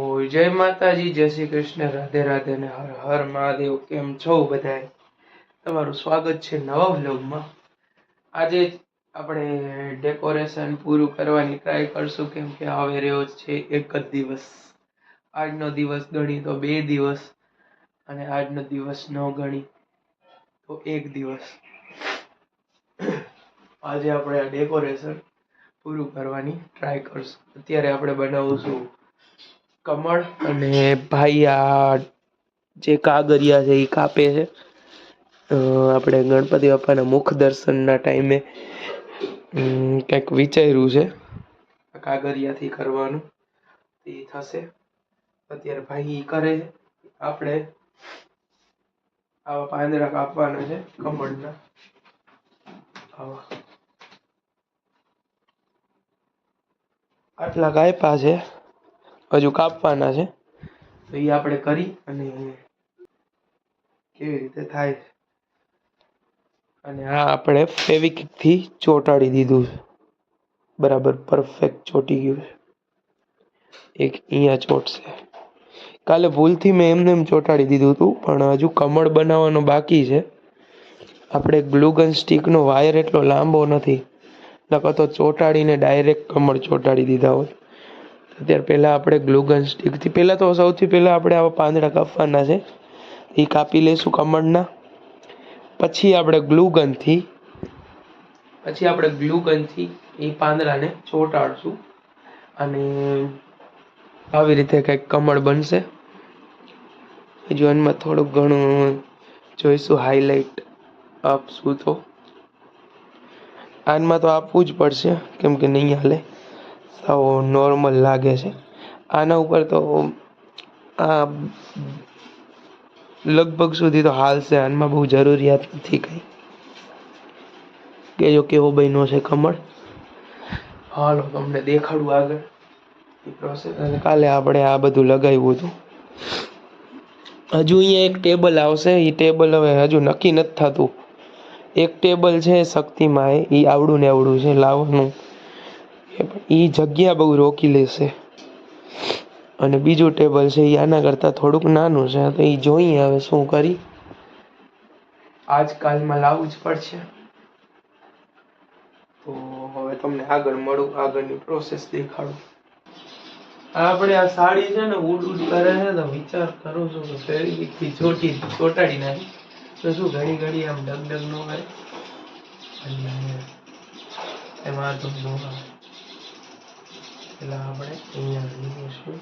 જય માતાજી, જય શ્રી કૃષ્ણ, રાધે રાધે ને હર હર મહાદેવ, કેમ છો બધાય? તમારું સ્વાગત છે નવા વ્લોગમાં. આજે આપણે ડેકોરેશન પૂરું કરવાની ટ્રાય કરશું, કેમ કે હવે રહ્યો છે એક જ દિવસ. આજનો દિવસ ગણી તો બે દિવસ, અને આજનો દિવસ ન ગણી તો એક દિવસ. આજે આપણે આ ડેકોરેશન પૂરું કરવાની ટ્રાય કરશું. અત્યારે આપણે બનાવશું કમળ અને ભાઈ આ જે કાગરિયા છે એ કાપે છે. આપણે ગણપતિ બાપાના મુખ દર્શનના ટાઈમે કંઈક વિચાર્યું છે. કાગરિયાથી કરવાનું એ થશે. અત્યારે ભાઈ એ કરે છે. આપણે આવા પાંદડા કાપવાના છે કમળના. આવા. આટલા કાપ્યા છે. હજુ કાપવાના છે. તો એ આપણે કરી અને કેવી રીતે થાય છે. અને આ આપણે ફેવિકથી ચોંટાડી દીધું છે. બરાબર પરફેક્ટ ચોંટી ગયું છે. એક અહીંયા ચોંટશે. કાલે ભૂલથી મેં એમને એમ ચોંટાડી દીધું હતું પણ હજુ કમળ બનાવવાનું બાકી છે. આપણે ગ્લુગન સ્ટીકનો વાયર એટલો લાંબો નથી. નકર તો ચોંટાડીને ડાયરેક્ટ કમળ ચોંટાડી દીધા હોય. અત્યારે પહેલાં આપણે ગ્લુગન સ્ટીકથી પહેલાં તો સૌથી પહેલાં આપણે આવા પાંદડા કાપવાના છે. એ કાપી લઈશું કમળના. પછી આપણે ગ્લુગનથી પછી આપણે ગ્લુગનથી એ પાંદડાને ચોંટાડશું. અને આવી રીતે કંઈક કમળ બનશે. હજુ એમાં થોડુંક ઘણું જોઈશું હાઇલાઇટ આપશું તો. આનમાં તો આપવું જ પડશે, કેમ કે નહીં હાલે. સાવ નોર્મલ લાગે છે. આના ઉપર તો આ લગભગ સુધી તો હાલશે આનમાં બહુ જરૂરિયાત નથી કંઈ. કેજો કેવો બન્યો છે કમળ? હાલો, તમને દેખાડું આગળ પ્રોસેસ કાલે આપણે આ બધું લગાવ્યું હતું. હજુ અહીંયા એક ટેબલ આવશે, એ ટેબલ હવે હજુ નક્કી નથી થતું. એક ટેબલ છે શક્તિમાં એ આવડું ને આવડું છે, લાવવાનું. એ જગ્યા બહુ રોકી લેશે. અને બીજું ટેબલ છે એ આના કરતાં થોડુંક નાનું છે. તો એ જોઈએ હવે શું કરી. આજકાલમાં લાવવું જ પડશે. તો હવે તમને આગળ મળું, આગળની પ્રોસેસ દેખાડું. આપણે આ સાડી છે ને ઉડ ઉડ કરે છે, તો વિચાર કરું છું કે ફેવિકથી ચોટી ચોટાડી નાખી. તો શું ઘડી ઘડી આમ ડગ ડગ ન કરે અને એમાં તો ન આપણે અહીંયા લઈશું.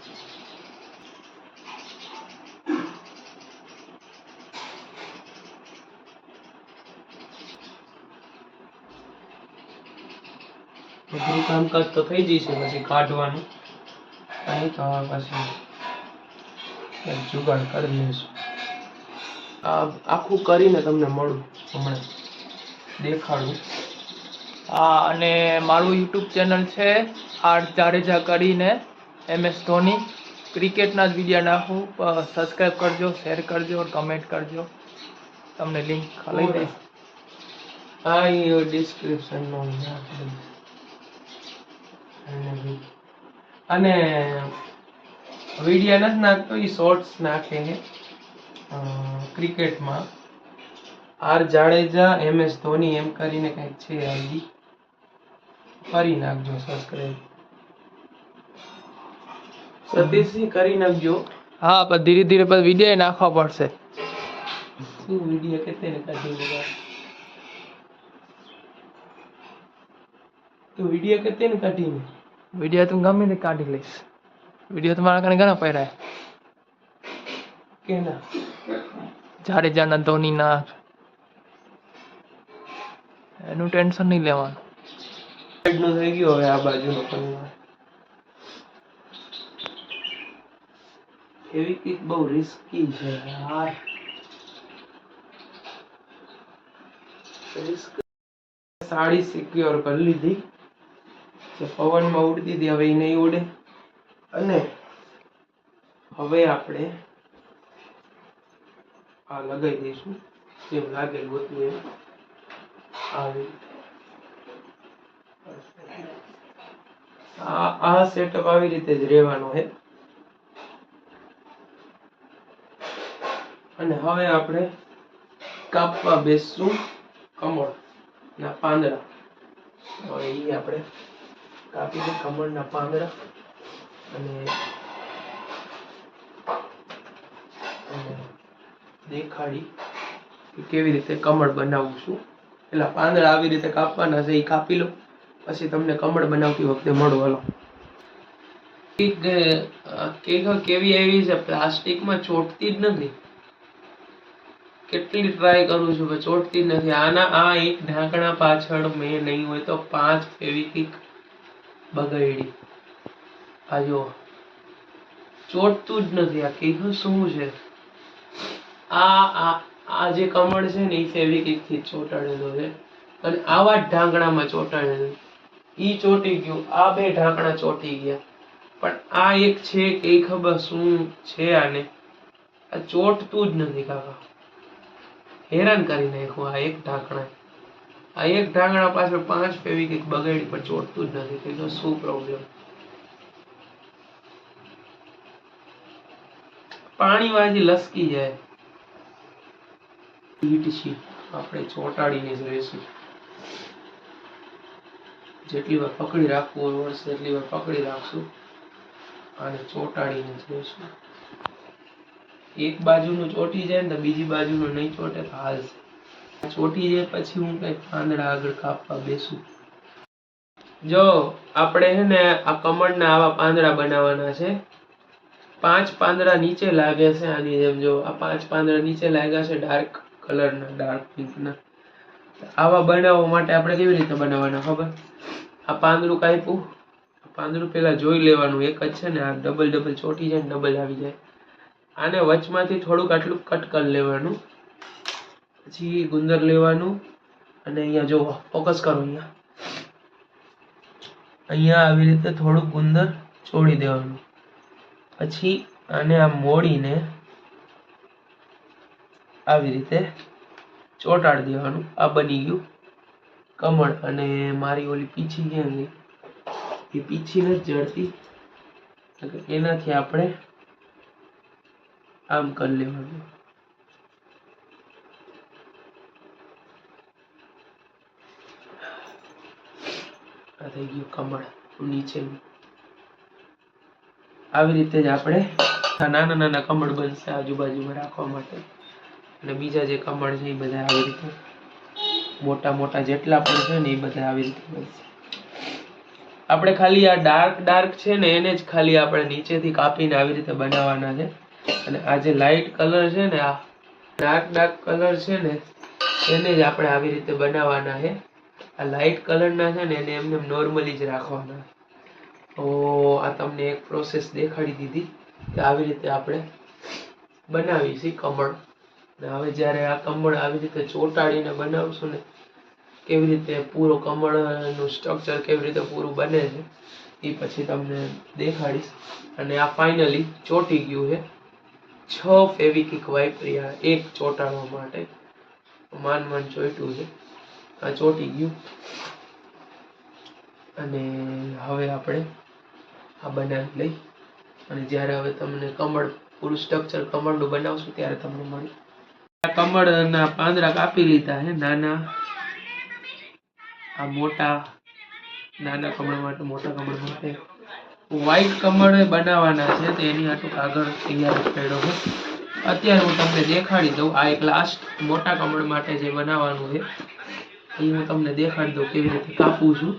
બધું કામકાજ તો થઈ જશે પછી કાઢવાનું. અહીં તો પછી જુગાડ કરી લઈશું. આ આખું કરીને તમને મળું હમણાં. દેખાડું. હા અને મારું યુટ્યુબ ચેનલ છે આર જાડેજા કરીને એમ એસ ધોની ક્રિકેટના જ વીડિયો નાખું. સબસ્ક્રાઈબ કરજો શેર કરજો કમેન્ટ કરજો. તમને લિંક લઈ દઈશ. હા એ ડિસ્ક્રિપ્શનમાં નો અને વીડિયો નથી નાખતો એ શોર્ટ્સ નાખે છે ક્રિકેટમાં. R Jadeja M S Dhoni એમ કરીને કંઈક છે આઈડી. કરી નાખજો સબસ્ક્રાઈબ સતીશજી કરી નાખજો. હા પણ ધીરે ધીરે પછી વીડિયો નાખવા પડશે. શું વીડિયો ને કાઢી? લેવા તો વીડિયો કેતે ને? કાઢીને વીડિયો તું ગમે તે કાઢી લઈશ. વીડિયો તમારા કને ઘણા પહેરાય. કે ના જાડેજાના ધોનીના એનું ટેન્શન નહીં લેવાનું. નું થઈ ગયું હવે આ બાજુનો પરિવાર એવી કિક બહુ રિસ્કી છે યાર. સાડી સિક્યોર કરી લીધી. જે પવનમાં ઉડતી હતી હવે એ નહીં ઉડે. અને હવે આપણે આ લગાવી દઈશું. જેમ લાગેલું હતું એમ આવી આ સેટઅપ આવી રીતે જ રહેવાનો છે. અને હવે આપણે કાપવા બેસશું કમળ ના પાંદડા. હવે એ આપણે કાપી દે કમળના પાંદડા અને દેખાડી કેવી રીતે કમળ બનાવું છું. એટલે પાંદડા આવી રીતે કાપવાના છે, એ કાપી લો. પછી તમને કમળ બનાવતી વખતે મળો, હલો. કેવી આવી છે, પ્લાસ્ટિકમાં ચોટતી જ નથી. કેટલી ટ્રાય કરું છું ચોટતી નથી. આના, આ એક ઢાંકણા પાછળ મેં નહીં હોય તો પાંચ ફેવિકિક બગાડી આ જો ચોટતું જ નથી. આ કીધું શું છે? આ આ જે કમળ છે ને, એ ફેવિકિકથી જ છે. અને આવા જ ઢાંકણામાં ચોંટાડેલું. ઈ ચોંટી ગયું. આ બે ઢાંકણા ચોંટી ગયા. પણ આ એક છે કે ખબર શું છે આને? આ ચોટતું જ નથી કાકા. હેરાન કરી નાખ્યું આ એક ઢાંકણા. આ એક ઢાંકણા પાછળ પાંચ ફેવિકિક બગાડી પણ ચોટતું જ નથી. તો શું પ્રોબ્લેમ પાણી વાજી લસકી જાય. હીટ શીટ આપણે ચોંટાડીને જ રહીશું જેટલી વાર પકડી રાખવું હોય, એટલી વાર પકડી રાખશું અને ચોંટાડીને જ રહીશું એક બાજુનું ચોટી જાય ને તો બીજી બાજુનું નહીં ચોટે તો હાલશે ચોટી જાય પછી હું કઈ પાંદડા આગળ કાપવા બેસું. જો, આપણે હે ને આ કમળના આવા પાંદડા બનાવવાના છે. પાંચ પાંદડા નીચે લાગે છે આની જેમ જો, આ પાંચ પાંદડા નીચે લાગ્યા છે ડાર્ક કલરના, ડાર્ક પિંકના. આવા બનાવવા માટે આપણે કેવી રીતે બનાવવાના, ખબર? આ પાંદડું કાપ્યું. પાંદડું પેલા જોઈ લેવાનું, એક જ છે ને, આ ડબલ ડબલ ચોટી જાય ને ડબલ આવી જાય. આને વચમાંથી થોડુંક આટલું કટ કરી લેવાનું. પછી ગુંદર લેવાનું અને અહીંયા જો ફોકસ કરો અહીંયા. અહીંયા આવી રીતે થોડુંક ગુંદર છોડી દેવાનું. પછી આને આમ મોડીને આવી રીતે ચોંટાડી દેવાનું. આ બની ગયું કમળ અને મારી ઓલી પીછી ક્યાં ગઈ એ પીછી નથી જડતી. એનાથી આપણે આમ કરી લેવાનું આ થઈ ગયું કમળ નીચેનું આવી રીતે જ આપણે નાના નાના કમળ બનશે આજુબાજુમાં રાખવા માટે. અને બીજા જે કમળ છે એ બધા આવી રીતે મોટા મોટા જેટલા પણ છે ને એ બધા આવી રીતે બનશે. આપણે ખાલી આ ડાર્ક ડાર્ક છે ને એને જ ખાલી આપણે નીચેથી કાપીને આવી રીતે બનાવવાના છે. અને આ જે લાઇટ કલર છે ને, આ ડાર્ક ડાર્ક કલર છે ને, એને જ આપણે આવી રીતે બનાવવાના છે. આ લાઇટ કલરના છે ને, એને એમને નોર્મલી જ રાખવાના. તો આ તમને એક પ્રોસેસ દેખાડી દીધી કે આવી રીતે આપણે બનાવી છે કમળ. અને હવે જ્યારે આ કમળ આવી રીતે ચોંટાડીને બનાવશું ને, કેવી રીતે પૂરો કમળનું સ્ટ્રક્ચર કેવી રીતે પૂરું બને છે, એ પછી તમને દેખાડીશ. અને આ ફાઇનલી ચોંટી ગયું છે. છ ફેવિકિક વાપર્યા એક ચોંટાડવા માટે. માન માન ચોંટ્યું છે. આ ચોંટી ગયું. અને હવે આપણે આ બનાવી લઈ. અને જ્યારે હવે તમને કમળ પૂરું સ્ટ્રક્ચર કમળનું બનાવશું ત્યારે તમને મળી. આ કમળના પાંદડા કાપી લીધા છે નાના. આ મોટા, નાના કમળ માટે, મોટા કમળ માટે. વ્હાઈટ કમળ બનાવવાના છે, તો એની હાટું કાગળ તૈયાર કર્યો છે. અત્યારે હું તમને દેખાડી દઉં, આ એક લાસ્ટ મોટા કમળ માટે જે બનાવવાનું છે, એ હું તમને દેખાડી દઉં કેવી રીતે કાપું છું.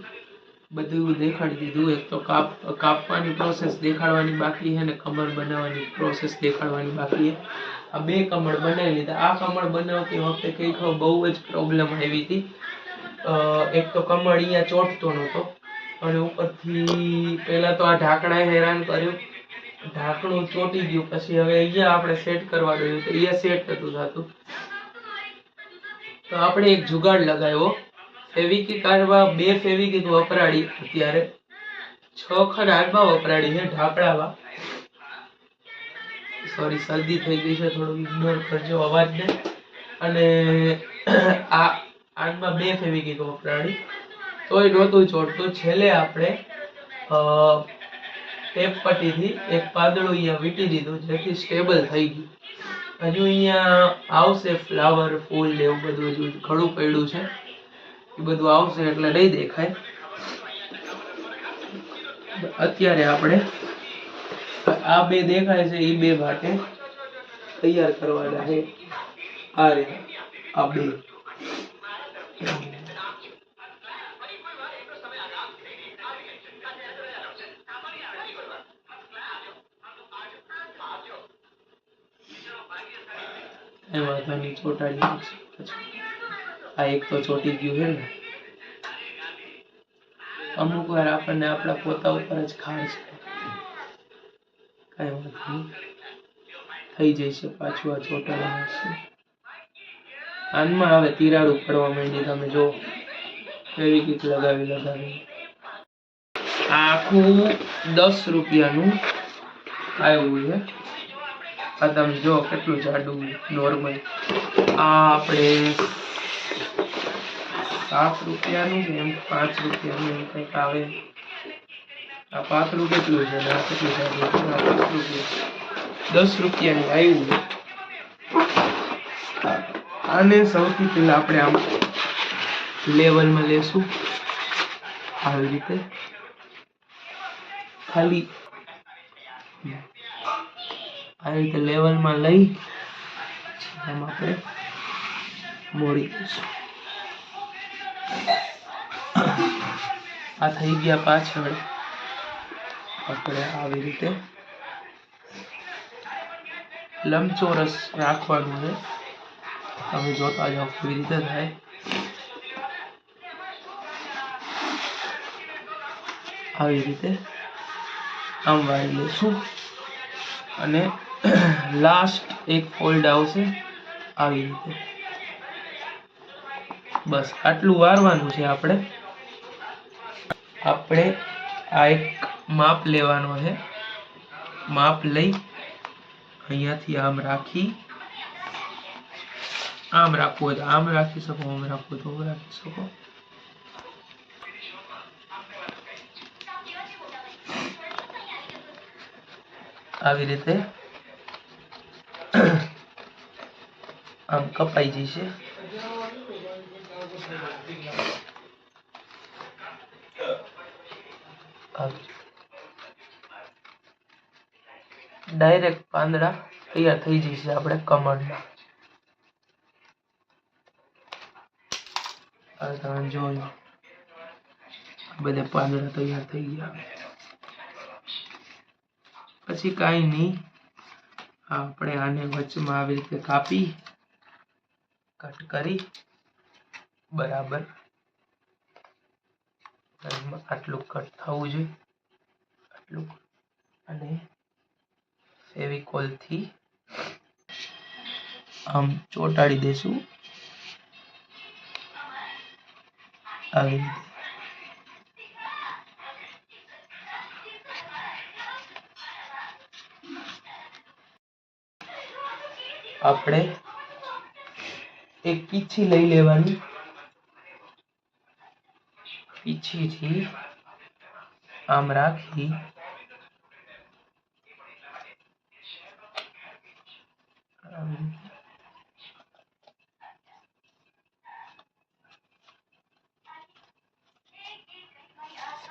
બધું દેખાડી દીધું, એક તો કાપ, કાપવાની પ્રોસેસ દેખાડવાની બાકી છે ને કમળ બનાવવાની પ્રોસેસ દેખાડવાની બાકી છે. આ બે કમળ બનાવી લીધા. આ કમળ બનાવતી વખતે કંઈક બહુ જ પ્રોબ્લેમ આવી હતી. એક તો કમળ અહીંયા ચોંટતો નહોતો. અને ઉપરથી પહેલા તો આ ઢાંકણાએ હેરાન કર્યું. ઢાંકણું ચોટી ગયું. પછી હવે અહીંયા આપણે સેટ કરવા ગયું તો અહીંયા સેટ નતું થતું. તો આપણે એક જુગાડ લગાવ્યો. ફેવિકી કાઢવા બે ફેવિકિક વપરાડી અત્યારે. છ ખંડ આરવા વપરાડી છે ઢાંકણામાં. સોરી શરદી થઈ ગઈ છે થોડું ઇગ્નોર કરજો અવાજને. અને આ આમાં બે ફેવિકિક વપરાડી તોય નહોતું છોડતું છેલ્લે આપણે ટેપ પટ્ટીથી એક પાંદડું અહીંયા વીંટી દીધું, જેથી સ્ટેબલ થઈ ગયું. હજુ અહીંયા આવશે ફ્લાવર, ફૂલ ને એવું બધું હજુ ઘણું પડ્યું છે. એ બધું આવશે એટલે નહીં દેખાય. અત્યારે આપણે આ બે દેખાય છે એ બે માટે તૈયાર કરવાના છે. આ રે આ બે. ચોટાડી નાખશે આ એક તો ચોટી ગયું છે ને. અમુક વાર આપણને આપણા પોતા ઉપર જ ખાય છે. કઈ વાંધો નહીં. થઈ જશે પાછું આ ચોટા નાખશે આનમાં હવે તિરાડું પડવા માંડી તમે જો. એવી કીક લગાવી લગાવી. આખું દસ રૂપિયાનું આવ્યું છે. આ તમે જો કેટલું જાડું નોર્મલ આ આપણે સાત રૂપિયાનું એમ, પાંચ રૂપિયાનું એમ કંઈક આવે. આ પાતળું કેટલું છે? આ કેટલું જાડું આ પાંચ રૂપિયા. દસ રૂપિયાનું આવ્યું આને સૌથી પહેલા આપણે આમ લેવલમાં લેશું. આવી રીતે. ખાલી. આવી રીતે લેવલમાં લઈ એમ આપણે મોડી દઈશું. આ થઈ ગયા પાછળ. આપણે આવી રીતે લંબચોરસ રાખવાનું છે. તમે જોતા જાઓ કેવી રીતે થાય. આવી રીતે આમ વાળી લઈશું. અને લાસ્ટ એક ફોલ્ડ આવશે. આવી રીતે. બસ, આટલું વારવાનું છે આપણે. આપણે આ એક માપ લેવાનો છે. માપ લઈ અહીંયાથી આમ રાખી. આમ રાખવું હોય તો આમ રાખી શકો, આમ રાખવું તો રાખી શકો. આવી રીતે આમ કપાઈ જશે ડાયરેક્ટ પાંદડા તૈયાર થઈ જશે આપણે કમળના. હવે તમે જોયો બધે પાંદડા તૈયાર થઈ ગયા. પછી કાંઈ નહીં. આપણે આને વચમાં આવી રીતે કાપી કટ કરી. બરાબર. આટલું કટ થવું જોઈએ. આટલું અને ફેવિકોલથી આમ ચોંટાડી દેશું. આવી રીતે. આપણે એક પીછી લઈ લેવાની. પીછીથી આમ રાખી.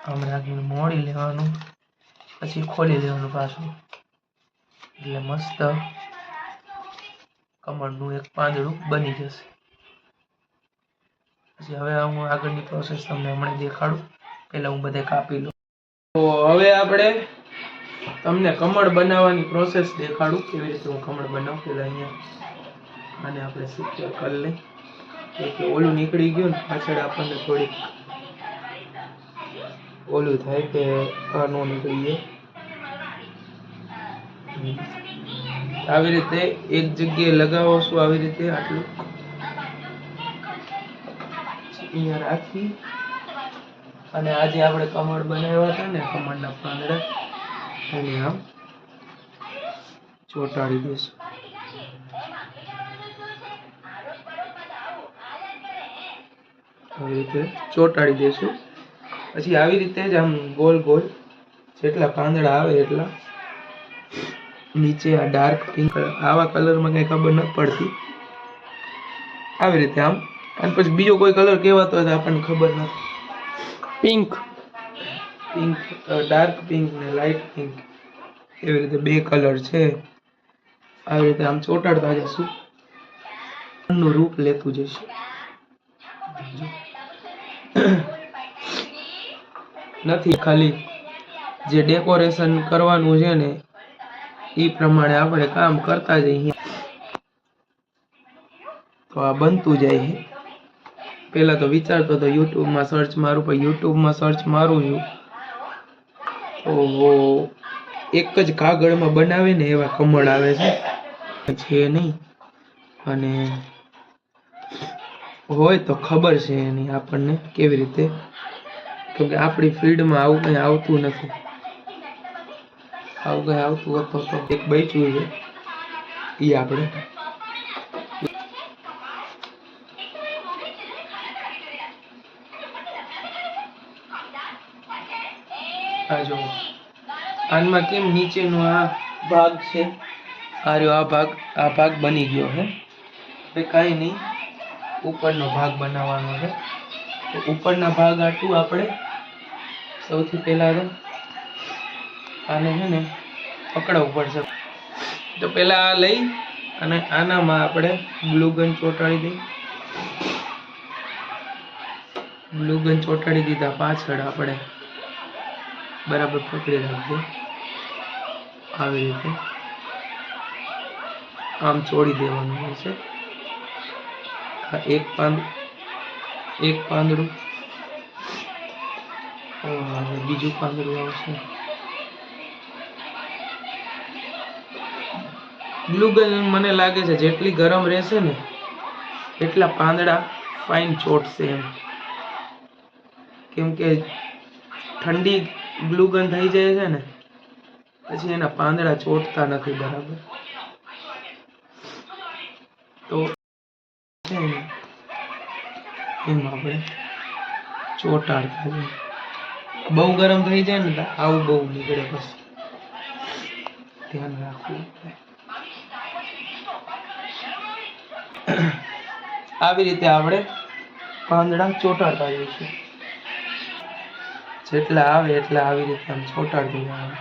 આમ રાખીને મોડી લેવાનું, પછી ખોલી લેવાનું પાછું. એટલે મસ્ત. કમળનું એક પાંદડું બની જશે. પછી હવે હું આગળની પ્રોસેસ તમને હમણાં દેખાડું. પહેલાં હું બધે કાપી લઉં. તો હવે આપણે તમને કમળ બનાવવાની પ્રોસેસ દેખાડું. કેવી રીતે હું કમળ બનાવું. પેલા અહીંયા અને આપણે સિક્યોર કરી લઈ કે ઓલું નીકળી ગયું ને, પાછળ આપણને થોડીક ઓલું થાય કે આ નો નીકળી જાય. આવી રીતે એક જગ્યાએ લગાવો છો આવી રીતે આટલું. અહીંયા રાખી. અને આજે આપણે કમળ બનાવ્યા હતા ને, કમળના પાંદડા. એને આમ ચોટાડી દઈશું. આવી રીતે ચોટાડી દઈશું. પછી આવી રીતે જ આમ ગોલ ગોલ જેટલા પાંદડા આવે એટલા નીચે આ ડાર્ક પિંક આવા કલરમાં કંઈ ખબર ન પડતી. આવી રીતે આમ. અને પછી બીજો કોઈ કલર કહેવાતો હોય તો આપણને ખબર નથી પિંક પિંક ડાર્ક પિંક ને લાઇટ પિંક એવી રીતે બે કલર છે. આવી રીતે આમ ચોટાડતા જશું. નું રૂપ લેતું જશે નથી ખાલી જે ડેકોરેશન કરવાનું છે ને એ પ્રમાણે આપણે કામ કરતા જઈએ. તો આ બનતું જાય છે પહેલા તો વિચારતો હતો યુટ્યુબમાં સર્ચ મારું, પણ યુટ્યુબમાં સર્ચ મારું છું. તો એક જ કાગળમાં બનાવે ને એવા કમળ આવે છે. છે નહીં. અને હોય તો ખબર છે એની આપણને કેવી રીતે. કેમકે આપણી ફિલ્ડમાં આવું કંઈ આવતું નથી. આવું કંઈ આવતું હોત તો એક બચ્યું છે એ આપણે આ જો. આનમાં કેમ નીચેનો આ ભાગ છે? આ રહ્યો આ ભાગ આ ભાગ બની ગયો છે હવે કાંઈ નહીં. ઉપરનો ભાગ બનાવવાનો છે. તો ઉપરના ભાગ આટલું આપણે સૌથી પહેલાં તો આને છે ને પકડવું પડશે. તો પહેલાં આ લઈ અને આનામાં આપણે ગ્લુગન ચોંટાડી દઈ. ગ્લુગન ચોંટાડી દીધા પાછળ આપણે બરાબર પકડી રાખજો. આવી રીતે. આમ છોડી દેવાનું હોય આ એક પાંદ, એક પાંદડું. બીજું પાંદડું આવશે. ગ્લુગન મને લાગે છે, જેટલી ગરમ રહેશે ને, એટલા પાંદડા ફાઇન ચોટશે એમ. કેમ કે ઠંડી ગ્લુગન થઈ જાય છે ને, પછી એના પાંદડા ચોટતા નથી બરાબર. તો એમ આપણે ચોટાડતા જઈએ. બહુ ગરમ થઈ જાય ને આવું બહુ નીકળે પછી ધ્યાન રાખવું પડે આવી રીતે આપણે પાંદડા ચોટાડતા જઈશું જેટલા આવે એટલા આવી રીતે આમ ચોટાડતું જવાનું.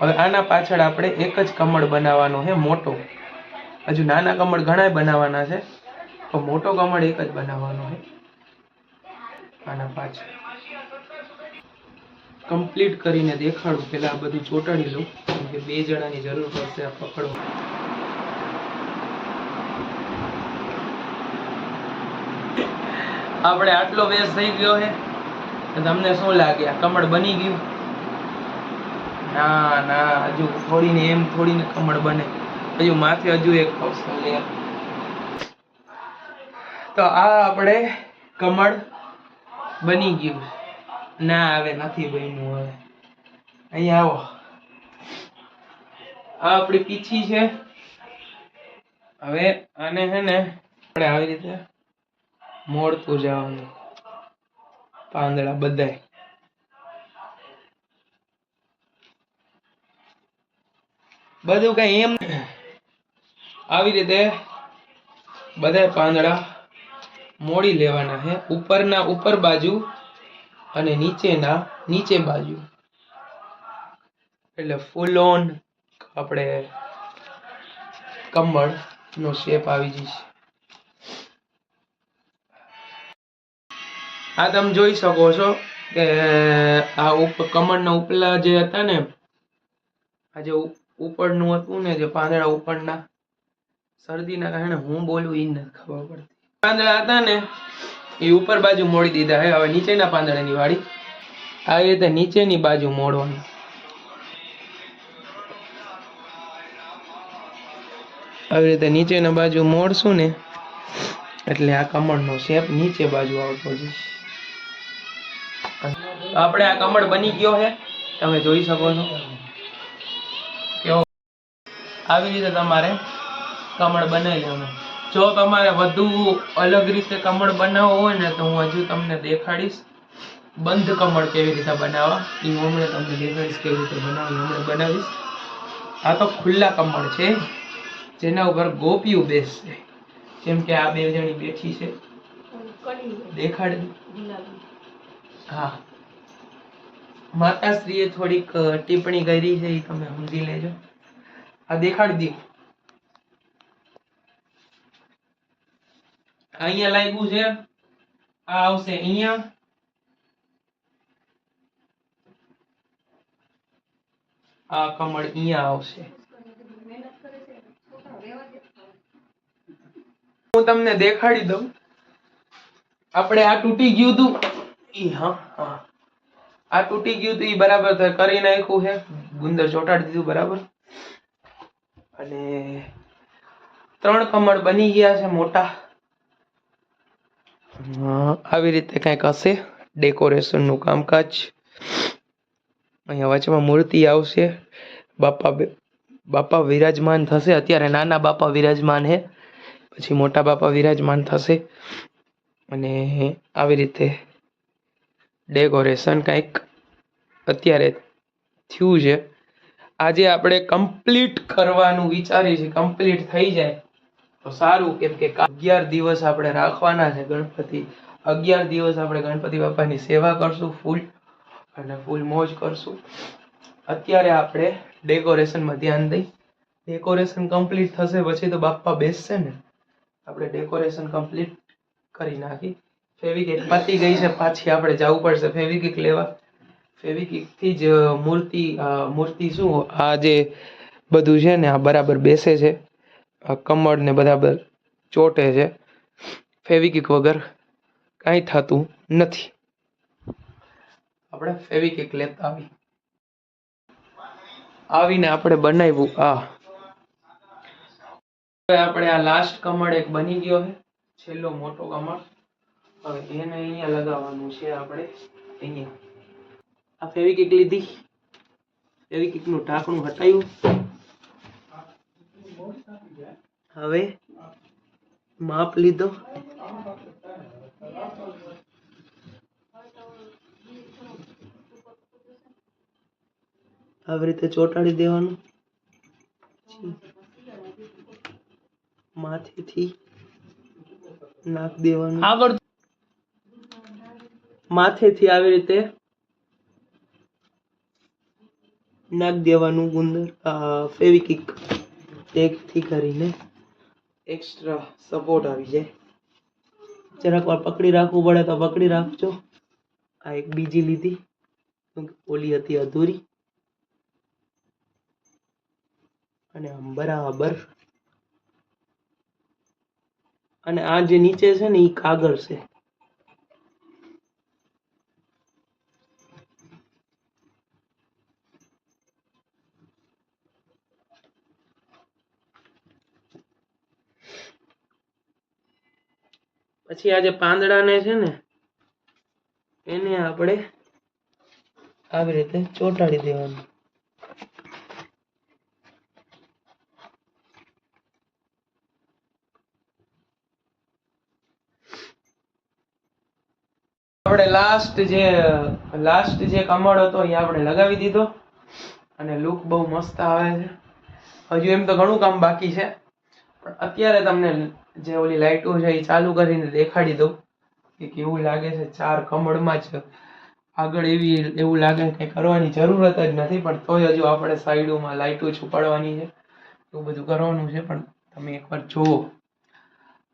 હવે આના પાછળ આપણે એક જ કમળ બનાવવાનો છે, મોટો. હજુ નાના કમળ ઘણા બનાવવાના છે, તો મોટો કમળ એક જ બનાવવાનો છે. આના પાછળ. કમ્પ્લીટ કરીને દેખાડું. પેલા આ બધું ચોટાડી લઉં. કેમ કે બે જણાની જરૂર પડશે આ પકડવા. આપણે આટલો વેસ થઈ ગયો છે તમને શું લાગે? કમળ બની ગયું? ના ના, હજુ થોડીને એમ થોડીને કમળ બને. હજુ માથે હજુ એક કૌશલ તો આ આપણે કમળ બની ગયું. ના, હવે નથી બન્યું હવે. અહીંયા આવો. આ આપણી પીછી છે. હવે આને છે ને, આપણે આવી રીતે મોડતું જવાનું. પાંદડા બધાય. બધું કઈ એમ આવી રીતે બધા પાંદડા મોડી લેવાના છે ઉપરના ઉપર બાજુ અને નીચેના, નીચે બાજુ. એટલે ફૂલ ઓન આપણે કમળ નો શેપ આવી જશે. આ તમે જોઈ શકો છો કે, આ ઉપ, કમળના ઉપલા જે હતા ને, આ જે ઉપ- ઉપરનું હતું ને, જે પાંદડા ઉપરના, શરદીના કારણે હું બોલું એ નથી ખબર પડતી. પાંદડા હતા ને, એ ઉપર બાજુ મોડી દીધા હે, હવે નીચેના પાંદડાની વાળી આવી રીતે નીચેની બાજુ મોડવાની. આવી રીતે નીચેના બાજુ મોડશું ને, એટલે આ કમળનો શેપ નીચે બાજુ આવતો જશે. આપણે આ કમળ બની ગયો છે. તમે જોઈ શકો છો. કેવો આવી રીતે તમારે કમળ બનાવી લેવાનું. જો તમારે વધુ અલગ રીતે કમળ બનાવવો હોય ને તો હું હજુ તમને દેખાડીશ. બંધ કમળ કેવી રીતે બનાવવા. એ હું હમણાં તમને દેખાડીશ કેવી રીતે બનાવવી હમણાં બનાવીશ. આ તો ખુલ્લા કમળ છે. જેના ઉપર ગોપીઓ બેસશે. જેમ કે આ બે જણી બેઠી છે. દેખાડ માતાશ્રીએ થોડીક ટિપ્પણી કરી છે, એ તમે સમજી લેજો. આ દેખાડી દઉં અહીંયા લાગ્યું છે, આ આવશે અહીંયા. આ કમળ અહીંયા આવશે. હું તમને દેખાડી દઉં. આપણે આ તૂટી ગયું હતું. ઈ, હા હા. આ તૂટી ગયું હતું ઈ બરાબર તો કરી નાખ્યું છે ગુંદર ચોટાડી દીધું, બરાબર. અને ત્રણ કમળ બની ગયા છે મોટા. આવી રીતે કંઈક હશે. ડેકોરેશનનું કામકાજ. અહીંયા વચમાં મૂર્તિ આવશે. બાપા બાપા વિરાજમાન થશે. અત્યારે નાના બાપા વિરાજમાન છે પછી મોટા બાપા વિરાજમાન થશે. અને આવી રીતે ડેકોરેશન કંઈક અત્યારે થયું છે. આજે આપણે કમ્પ્લીટ કરવાનું વિચારીએ છીએ. કમ્પ્લીટ થઈ જાય તો સારું. કેમ કે અગિયાર દિવસ આપણે રાખવાના છે ગણપતિ. અગિયાર દિવસ આપણે ગણપતિ બાપાની સેવા કરશું ફૂલ અને ફૂલ મોજ કરશું. અત્યારે આપણે ડેકોરેશનમાં ધ્યાન દઈ. ડેકોરેશન કમ્પ્લીટ થશે પછી તો બાપા બેસશે ને. આપણે ડેકોરેશન કમ્પ્લીટ કરી નાખી. ફેવિકિક પતી ગઈ છે, પાછી આપણે જવું પડશે ફેવિકિક લેવા. ફેવિકિકથી જ મૂર્તિ મૂર્તિ શું, આ જે બધું છે ને, આ બરાબર બેસે છે. કમળ ને બરાબર ચોટે છે. ફેવિકિક વગર કાંઈ થતું નથી. આપણે ફેવિકિક લેતા આવી આવીને આપણે બનાવ્યું, આ. આપણે આ લાસ્ટ કમળ એક બની ગયો છે, છેલ્લો મોટો કમળ. હવે એને અહીંયા લગાવવાનું છે આપણે અહીંયા. આ ફેવિકિક લીધી. ફેવિકિકનું ઢાંકણું હટાયું. હવે માપ લીધો. આવી રીતે ચોંટાડી દેવાનું. માથેથી નાખ દેવાનું. આગળ માથેથી આવી રીતે નાખ દેવાનું ગુંદર ફેવિકિક એકથી કરીને એક્સ્ટ્રા સપોર્ટ આવી જાય. જરાક વાર પકડી રાખવું પડે તો પકડી રાખજો. આ એક બીજી લીધી. ઓલી હતી અધૂરી. અને આમ બરાબર. અને આ જે નીચે છે ને એ કાગળ છે. પછી આ જે પાંદડાને છે ને, એને આપણે આવી રીતે ચોંટાડી દેવાનું. આપણે લાસ્ટ જે લાસ્ટ જે કમળ હતો, એ આપણે લગાવી દીધો. અને લુક બહુ મસ્ત આવે છે. હજુ એમ તો ઘણું કામ બાકી છે. પણ અત્યારે તમને જે ઓલી લાઇટો છે એ ચાલુ કરીને દેખાડી દઉં. કે કેવું લાગે છે, ચાર કમળમાં જ આગળ એવી એવું લાગે કે કરવાની જરૂરત જ નથી, પણ તોય હજુ આપણે સાઈડોમાં લાઇટો છુપાડવાની છે. એવું બધું કરવાનું છે, પણ તમે એકવાર જુઓ.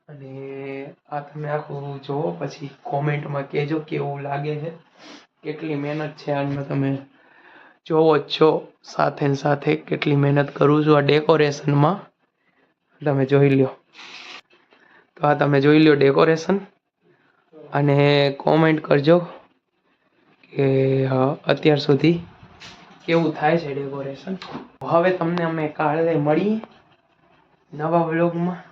અને આ તમે આખું જુઓ, પછી કોમેન્ટમાં કહેજો કેવું લાગે છે. કેટલી મહેનત છે આમાં તમે જોવો જ છો. સાથે સાથે કેટલી મહેનત કરું છું આ ડેકોરેશનમાં. તમે જોઈ લ્યો. તો આ તમે જોઈ લો ડેકોરેશન અને કોમેન્ટ કરજો કે અત્યાર સુધી કેવું થાય છે ડેકોરેશન હવે તમને અમે કાલે મળી નવા વ્લોગમાં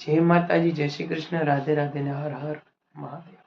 જય માતાજી, જય શ્રી કૃષ્ણ. રાધે રાધે ને હર હર મહાદેવ.